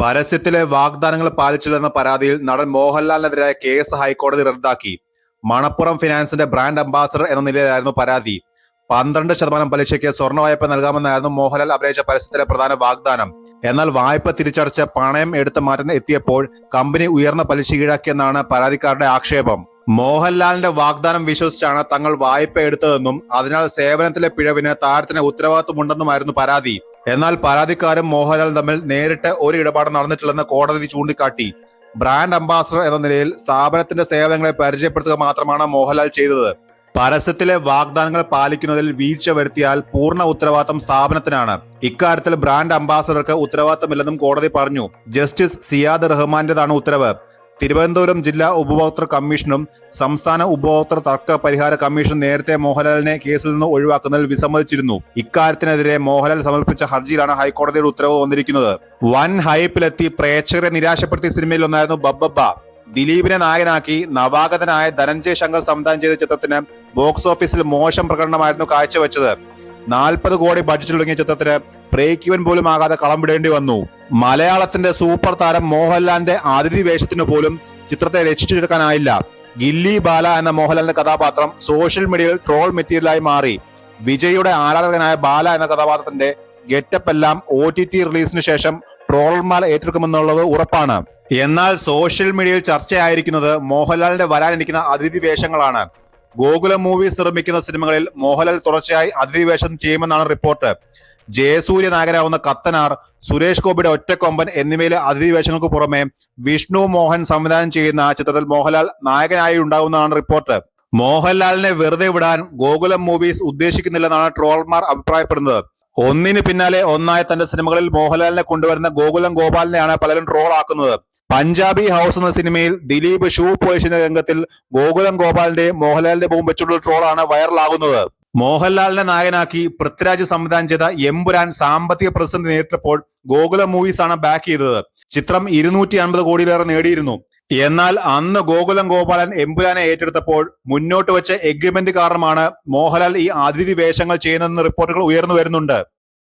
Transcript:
പരസ്യത്തിലെ വാഗ്ദാനങ്ങൾ പാലിച്ചില്ലെന്ന പരാതിയിൽ നടൻ മോഹൻലാലിനെതിരായ കേസ് ഹൈക്കോടതി റദ്ദാക്കി. മണപ്പുറം ഫിനാൻസിന്റെ ബ്രാൻഡ് അംബാസഡർ എന്ന നിലയിലായിരുന്നു പരാതി. പന്ത്രണ്ട് ശതമാനം പലിശയ്ക്ക് സ്വർണ വായ്പ നൽകാമെന്നായിരുന്നു മോഹൻലാൽ അഭിനയിച്ച പരസ്യത്തിലെ പ്രധാന വാഗ്ദാനം. എന്നാൽ വായ്പ തിരിച്ചടച്ച് പണയം എടുത്ത് മാറ്റാൻ എത്തിയപ്പോൾ കമ്പനി ഉയർന്ന പലിശ ഈടാക്കിയെന്നാണ് പരാതിക്കാരുടെ ആക്ഷേപം. മോഹൻലാലിന്റെ വാഗ്ദാനം വിശ്വസിച്ചാണ് തങ്ങൾ വായ്പ എടുത്തതെന്നും അതിനാൽ സേവനത്തിലെ പിഴവിന് താരത്തിന് ഉത്തരവാദിത്വമുണ്ടെന്നുമായിരുന്നു പരാതി. എന്നാൽ പരാതിക്കാരും മോഹൻലാലും തമ്മിൽ നേരിട്ട് ഒരു ഇടപാട് നടന്നിട്ടില്ലെന്ന് കോടതി ചൂണ്ടിക്കാട്ടി. ബ്രാൻഡ് അംബാസഡർ എന്ന നിലയിൽ സ്ഥാപനത്തിന്റെ സേവനങ്ങളെ പരിചയപ്പെടുത്തുക മാത്രമാണ് മോഹൻലാൽ ചെയ്തത്. പരസ്യത്തിലെ വാഗ്ദാനങ്ങൾ പാലിക്കുന്നതിൽ വീഴ്ച വരുത്തിയാൽ പൂർണ ഉത്തരവാദിത്തം സ്ഥാപനത്തിനാണ്. ഇക്കാര്യത്തിൽ ബ്രാൻഡ് അംബാസഡർക്ക് ഉത്തരവാദിത്തമില്ലെന്നും കോടതി പറഞ്ഞു. ജസ്റ്റിസ് സിയാദ് റഹ്മാന്റേതാണ് ഉത്തരവ്. തിരുവനന്തപുരം ജില്ലാ ഉപഭോക്തൃ കമ്മീഷനും സംസ്ഥാന ഉപഭോക്തൃ തർക്ക പരിഹാര കമ്മീഷൻ നേരത്തെ മോഹൻലാലിനെ കേസിൽ നിന്ന് ഒഴിവാക്കുന്നതിൽ വിസമ്മതിച്ചിരുന്നു. ഇക്കാര്യത്തിനെതിരെ മോഹൻലാൽ സമർപ്പിച്ച ഹർജിയിലാണ് ഹൈക്കോടതിയുടെ ഉത്തരവ് വന്നിരിക്കുന്നത്. വൻ ഹൈപ്പിലെത്തി പ്രേക്ഷകരെ നിരാശപ്പെടുത്തിയ സിനിമയിൽ ഒന്നായിരുന്നു ബബ്ബബ്ബ. ദിലീപിനെ നായകനാക്കി നവാഗതനായ ധനഞ്ജയ് ശങ്കർ സംവിധാനം ചെയ്ത ചിത്രത്തിന് ബോക്സ് ഓഫീസിൽ മോശം പ്രകടനമായിരുന്നു കാഴ്ചവെച്ചത്. നാൽപ്പത് കോടി ബഡ്ജറ്റ് തുടങ്ങിയ ചിത്രത്തിന് ബ്രേക്ക് ഇവൻ പോലും ആകാതെ കളം വിടേണ്ടി വന്നു. മലയാളത്തിന്റെ സൂപ്പർ താരം മോഹൻലാലിന്റെ അതിഥി വേഷത്തിന് പോലും ചിത്രത്തെ രക്ഷിച്ചെടുക്കാനായില്ല. ഗില്ലി ബാല എന്ന മോഹൻലാലിന്റെ കഥാപാത്രം സോഷ്യൽ മീഡിയയിൽ ട്രോൾ മെറ്റീരിയലായി മാറി. വിജയുടെ ആരാധകനായ ബാല എന്ന കഥാപാത്രത്തിന്റെ ഗെറ്റപ്പ് എല്ലാം ഒ ടി ടി റിലീസിന് ശേഷം ട്രോളർമാർ ഏറ്റെടുക്കുമെന്നുള്ളത് ഉറപ്പാണ്. എന്നാൽ സോഷ്യൽ മീഡിയയിൽ ചർച്ചയായിരിക്കുന്നത് മോഹൻലാലിന്റെ വരാനിരിക്കുന്ന അതിഥി വേഷങ്ങളാണ്. ഗോകുലം മൂവീസ് നിർമ്മിക്കുന്ന സിനിമകളിൽ മോഹൻലാൽ തുടർച്ചയായി അതിഥി വേഷം ചെയ്യുമെന്നാണ് റിപ്പോർട്ട്. ജയസൂര്യ നായകനാവുന്ന കത്തനാർ സുരേഷ് ഗോപിയുടെ ഒറ്റക്കൊമ്പൻ എന്നിവയിലെ അതിഥി വേഷങ്ങൾക്ക് പുറമെ വിഷ്ണു മോഹൻ സംവിധാനം ചെയ്യുന്ന ചിത്രത്തിൽ മോഹൻലാൽ നായകനായി ഉണ്ടാകുന്നതാണ് റിപ്പോർട്ട്. മോഹൻലാലിനെ വെറുതെ വിടാൻ ഗോകുലം മൂവീസ് ഉദ്ദേശിക്കുന്നില്ലെന്നാണ് ട്രോൾമാർ അഭിപ്രായപ്പെടുന്നത്. ഒന്നിന് പിന്നാലെ ഒന്നായ തന്റെ സിനിമകളിൽ മോഹൻലാലിനെ കൊണ്ടുവരുന്ന ഗോകുലം ഗോപാലിനെയാണ് പലരും ട്രോൾ ആക്കുന്നത് പഞ്ചാബി ഹൗസ് എന്ന സിനിമയിൽ ദിലീപ് ഷൂ പോയിഷിന്റെ രംഗത്തിൽ ഗോകുലം ഗോപാലിന്റെ മോഹൻലാലിന്റെ മുമ്പ് വെച്ചുള്ള ട്രോളാണ് വൈറലാകുന്നത്. മോഹൻലാലിനെ നായകനാക്കി പൃഥ്വിരാജ് സംവിധാനം ചെയ്ത എമ്പുരാൻ സാമ്പത്തിക പ്രതിസന്ധി നേരിട്ടപ്പോൾ ഗോകുല മൂവീസ് ആണ് ബാക്ക് ചെയ്തത്. ചിത്രം ഇരുന്നൂറ്റി അൻപത് കോടിയിലേറെ നേടിയിരുന്നു. എന്നാൽ അന്ന് ഗോകുലം ഗോപാലൻ എമ്പുരാനെ ഏറ്റെടുത്തപ്പോൾ മുന്നോട്ട് വെച്ച എഗ്രിമെന്റ് കാരണമാണ് മോഹൻലാൽ ഈ അതിഥി വേഷങ്ങൾ ചെയ്യുന്നതെന്ന് റിപ്പോർട്ടുകൾ ഉയർന്നു വരുന്നുണ്ട്.